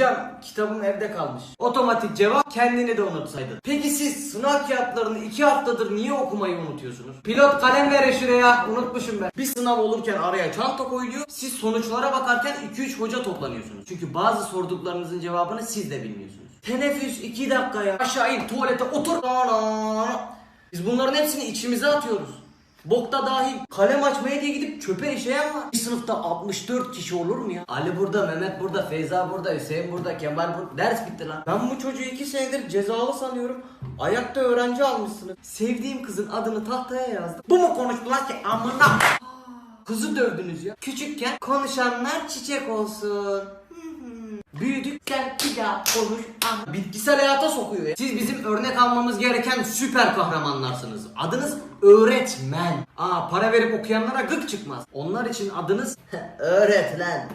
Hocam kitabım evde kalmış. Otomatik cevap kendini de unutsaydın. Peki siz sınav kağıtlarını iki haftadır niye okumayı unutuyorsunuz? Pilot kalem ver şuraya. Unutmuşum ben. Bir sınav olurken araya çanta koyuluyor. Siz sonuçlara bakarken 2-3 hoca toplanıyorsunuz. Çünkü bazı sorduklarınızın cevabını siz de bilmiyorsunuz. Teneffüs 2 dakika ya. Aşağı in tuvalete otur. Biz bunların hepsini içimize atıyoruz. Bokta dahil kalem açmaya diye gidip çöpe işeyen var. Bir sınıfta 64 kişi olur mu ya? Ali burada, Mehmet burada, Feyza burada, Hüseyin burada, Kemal burada. Ders bitti lan. Ben bu çocuğu 2 senedir cezalı sanıyorum. Ayakta öğrenci almışsınız. Sevdiğim kızın adını tahtaya yazdım. Bu mu konuştular ki amına? Kızı dövdünüz ya. Küçükken konuşanlar çiçek olsun. Büyüdükten daha konuş. Ah. Bitkisel hayata sokuyor ya. Siz bizim örnek almamız gereken süper kahramanlarsınız. Adınız öğretmen. Aa para verip okuyanlara gık çıkmaz. Onlar için adınız öğretmen.